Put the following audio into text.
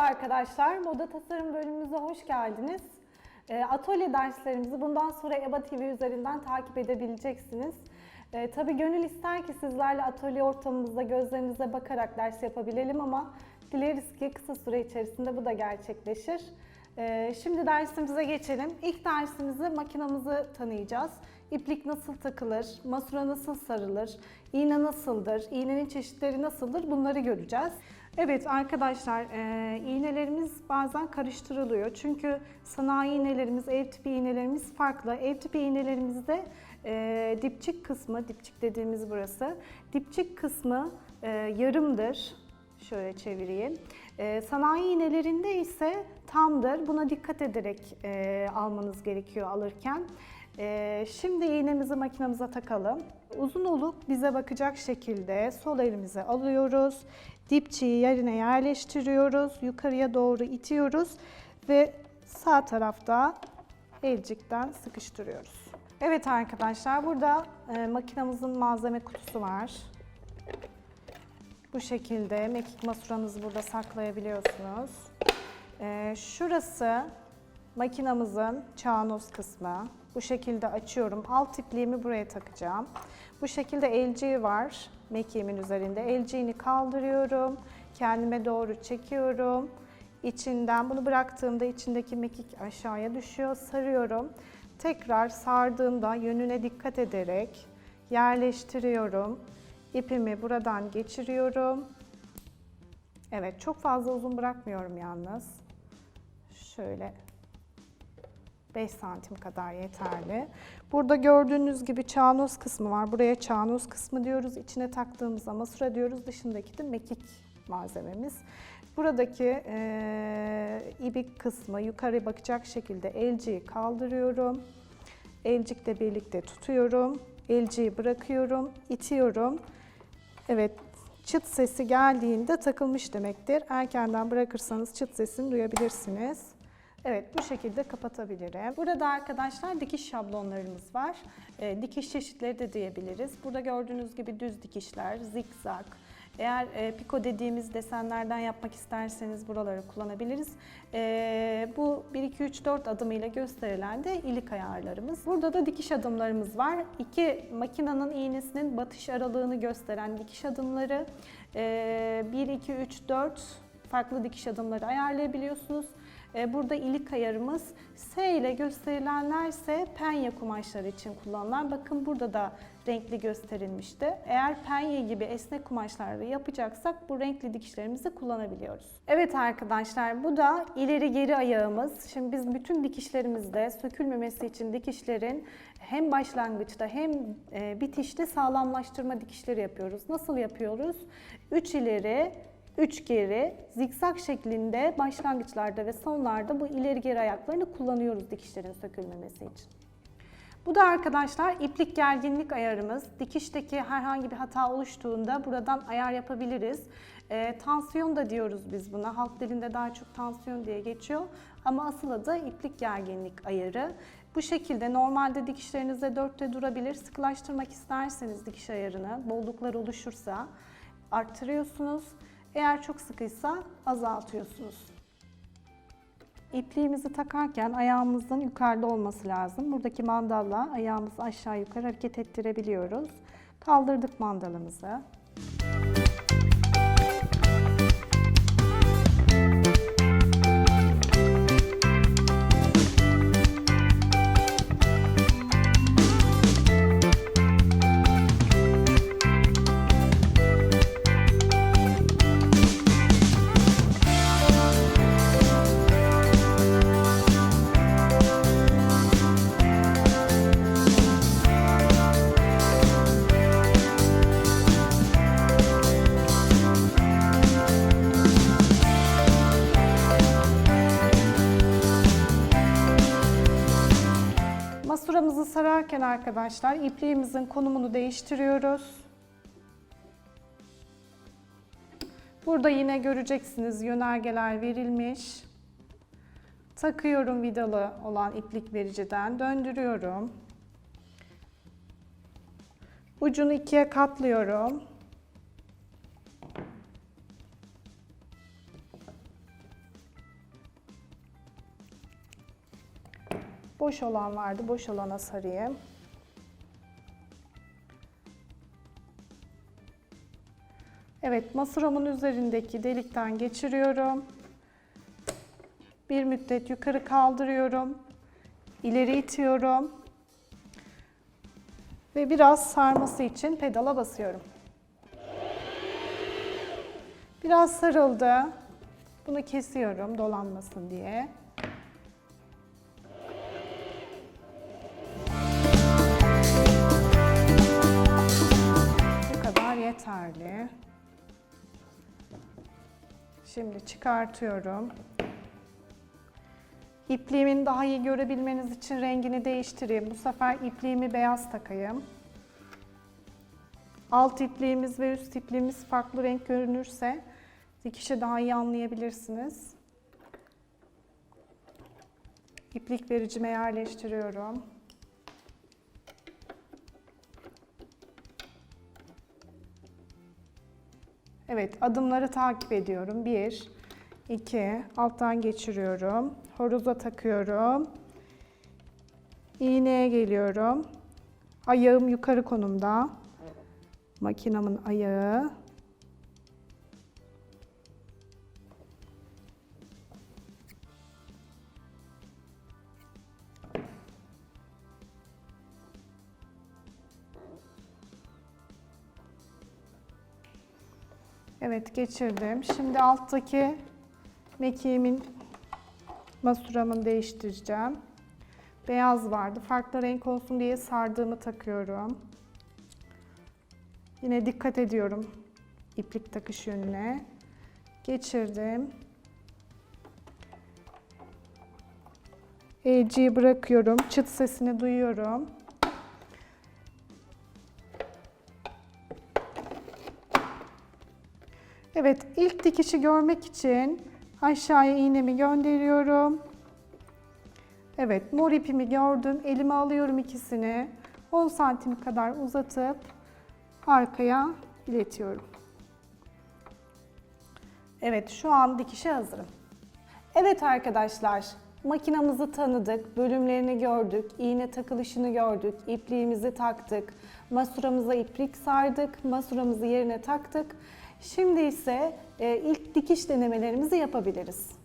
arkadaşlar, moda tasarım bölümümüze hoş geldiniz. E, Atölye derslerimizi bundan sonra EBA TV üzerinden takip edebileceksiniz. E, tabii gönül ister ki sizlerle atölye ortamımızda gözlerinize bakarak ders yapabilelim ama dileriz ki kısa süre içerisinde bu da gerçekleşir. E, şimdi dersimize geçelim. İlk dersimizi makinamızı tanıyacağız. İplik nasıl takılır, masura nasıl sarılır, iğne nasıldır, iğnenin çeşitleri nasıldır bunları göreceğiz. Evet arkadaşlar e, iğnelerimiz bazen karıştırılıyor. Çünkü sanayi iğnelerimiz, ev tipi iğnelerimiz farklı. Ev tipi iğnelerimizde e, dipçik kısmı, dipçik dediğimiz burası, dipçik kısmı e, yarımdır. Şöyle çevireyim. E, sanayi iğnelerinde ise tamdır. Buna dikkat ederek e, almanız gerekiyor alırken. Ee, şimdi iğnemizi makinamıza takalım. Uzun oluk bize bakacak şekilde sol elimize alıyoruz. Dipçiyi yerine yerleştiriyoruz. Yukarıya doğru itiyoruz ve sağ tarafta elcikten sıkıştırıyoruz. Evet arkadaşlar burada e, makinamızın malzeme kutusu var. Bu şekilde mekik masuranızı burada saklayabiliyorsunuz. Ee, şurası makinamızın çağnoz kısmı. Bu şekilde açıyorum. Alt ipliğimi buraya takacağım. Bu şekilde elciği var mekiğimin üzerinde. Elciğini kaldırıyorum. Kendime doğru çekiyorum. İçinden bunu bıraktığımda içindeki mekik aşağıya düşüyor. Sarıyorum. Tekrar sardığımda yönüne dikkat ederek yerleştiriyorum. İpimi buradan geçiriyorum. Evet çok fazla uzun bırakmıyorum yalnız. Şöyle 5 santim kadar yeterli. Burada gördüğünüz gibi çağnoz kısmı var. Buraya çağnoz kısmı diyoruz. İçine taktığımızda masura diyoruz. Dışındaki de mekik malzememiz. Buradaki e, ibik kısmı yukarı bakacak şekilde elciyi kaldırıyorum. Elcikle birlikte tutuyorum. Elciyi bırakıyorum, itiyorum. Evet, çıt sesi geldiğinde takılmış demektir. Erkenden bırakırsanız çıt sesini duyabilirsiniz. Evet bu şekilde kapatabilirim. Burada arkadaşlar dikiş şablonlarımız var. E, dikiş çeşitleri de diyebiliriz. Burada gördüğünüz gibi düz dikişler, zikzak. Eğer e, piko dediğimiz desenlerden yapmak isterseniz buraları kullanabiliriz. E, bu 1, 2, 3, 4 adımıyla gösterilen de ilik ayarlarımız. Burada da dikiş adımlarımız var. İki makinenin iğnesinin batış aralığını gösteren dikiş adımları. E, 1, 2, 3, 4 farklı dikiş adımları ayarlayabiliyorsunuz. E, Burada ilik ayarımız S ile gösterilenlerse penye kumaşları için kullanılan. Bakın burada da renkli gösterilmişti. Eğer penye gibi esnek kumaşlarda yapacaksak bu renkli dikişlerimizi kullanabiliyoruz. Evet arkadaşlar bu da ileri geri ayağımız. Şimdi biz bütün dikişlerimizde sökülmemesi için dikişlerin hem başlangıçta hem e, bitişte sağlamlaştırma dikişleri yapıyoruz. Nasıl yapıyoruz? 3 ileri 3 geri, zikzak şeklinde başlangıçlarda ve sonlarda bu ileri geri ayaklarını kullanıyoruz dikişlerin sökülmemesi için. Bu da arkadaşlar iplik gerginlik ayarımız. Dikişteki herhangi bir hata oluştuğunda buradan ayar yapabiliriz. E, tansiyon da diyoruz biz buna. Halk dilinde daha çok tansiyon diye geçiyor. Ama asıl adı iplik gerginlik ayarı. Bu şekilde normalde dikişlerinizde dörtte durabilir. Sıkılaştırmak isterseniz dikiş ayarını, bolluklar oluşursa arttırıyorsunuz. Eğer çok sıkıysa azaltıyorsunuz. İpliğimizi takarken ayağımızın yukarıda olması lazım. Buradaki mandalla ayağımızı aşağı yukarı hareket ettirebiliyoruz. Kaldırdık mandalımızı. Masuramızı sararken arkadaşlar ipliğimizin konumunu değiştiriyoruz. Burada yine göreceksiniz yönergeler verilmiş. Takıyorum vidalı olan iplik vericiden, döndürüyorum. Ucunu ikiye katlıyorum. Boş olan vardı, boş olana sarayım. Evet, masuramın üzerindeki delikten geçiriyorum. Bir müddet yukarı kaldırıyorum. İleri itiyorum. Ve biraz sarması için pedala basıyorum. Biraz sarıldı. Bunu kesiyorum dolanmasın diye. Şimdi çıkartıyorum. İpliğimin daha iyi görebilmeniz için rengini değiştireyim. Bu sefer ipliğimi beyaz takayım. Alt ipliğimiz ve üst ipliğimiz farklı renk görünürse dikişi daha iyi anlayabilirsiniz. İplik vericime yerleştiriyorum. Evet, adımları takip ediyorum. 1, 2, alttan geçiriyorum. Horoza takıyorum. İğneye geliyorum. Ayağım yukarı konumda. Makinamın ayağı. Evet geçirdim. Şimdi alttaki mekiğimin masuramını değiştireceğim. Beyaz vardı. Farklı renk olsun diye sardığımı takıyorum. Yine dikkat ediyorum iplik takış yönüne. Geçirdim. Eğiciyi bırakıyorum. Çıt sesini duyuyorum. Evet, ilk dikişi görmek için aşağıya iğnemi gönderiyorum. Evet, mor ipimi gördüm. Elime alıyorum ikisini. 10 santim kadar uzatıp arkaya iletiyorum. Evet, şu an dikişe hazırım. Evet arkadaşlar, makinamızı tanıdık, bölümlerini gördük, iğne takılışını gördük, ipliğimizi taktık, masuramıza iplik sardık, masuramızı yerine taktık. Şimdi ise e, ilk dikiş denemelerimizi yapabiliriz.